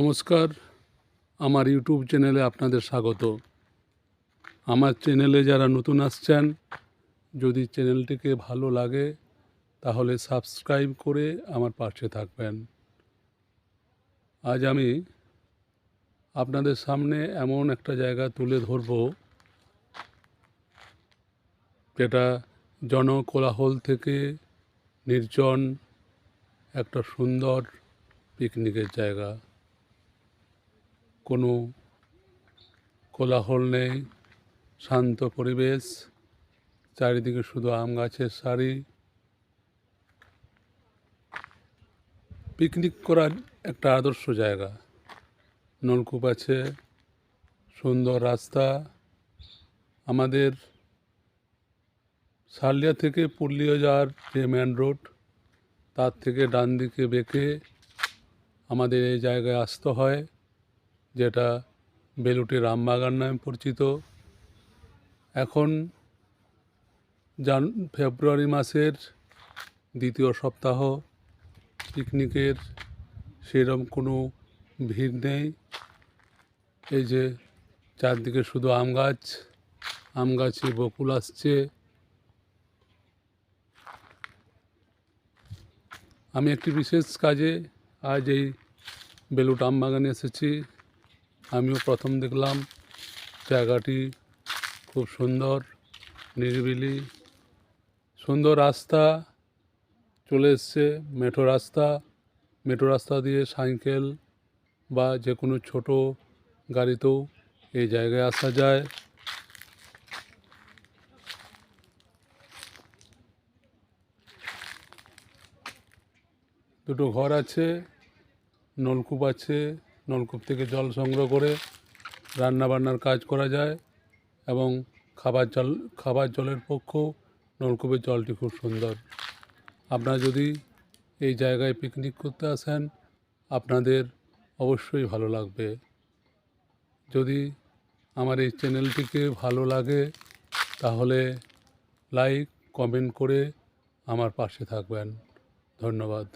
নমস্কার। আমার ইউটিউব চ্যানেলে আপনাদের স্বাগত। আমার চ্যানেলে যারা নতুন আসছেন, যদি চ্যানেলটিকে ভালো লাগে, তাহলে সাবস্ক্রাইব করে আমার পাশে থাকবেন। আজ আমি আপনাদের সামনে এমন একটা জায়গা তুলে ধরব, যেটা জনকোলাহল থেকে নির্জন একটা সুন্দর পিকনিকের জায়গা। কোনো কোলাহল নেই, শান্ত পরিবেশ, চারিদিকে শুধু আম গাছের সারি। পিকনিক করার একটা আদর্শ জায়গা। নলকূপ আছে, সুন্দর রাস্তা। আমাদের সালিয়া থেকে পুরুলিয়া যাওয়ার যে মেন রোড তার থেকে ডান দিকে বেঁকে আমাদের এই জায়গায় আসতে হয়। যেটা বেলুটি রামবাগান নামে পরিচিত। এখন জান, ফেব্রুয়ারি মাসের দ্বিতীয় সপ্তাহ, পিকনিকের সেরকম কোনো ভিড় নেই। এই যে চারদিকে শুধু আম গাছ, আম গাছে বকুল আসছে। আমি একটি বিশেষ কাজে আজ এই বেলুট আম বাগানে এসেছি। আমিও প্রথম দেখলাম। জায়গাটি খুব সুন্দর, নিরিবিলি, সুন্দর রাস্তা, চলে এসছে মেঠো রাস্তা। মেঠো রাস্তা দিয়ে সাইকেল বা যে কোনো ছোটো গাড়িতেও এই জায়গায় আসা যায়। দুটো ঘর আছে, নলকূপ আছে নলকূপ থেকে জল সংগ্রহ করে রান্না বান্নার কাজ করা যায় এবং খাবার জল, খাবার জলের পক্ষেও নলকূপের জলটি খুব সুন্দর। আপনারা যদি এই জায়গায় পিকনিক করতে আসেন, আপনাদের অবশ্যই ভালো লাগবে। যদি আমার এই চ্যানেলটিকে ভালো লাগে, তাহলে লাইক কমেন্ট করে আমার পাশে থাকবেন। ধন্যবাদ।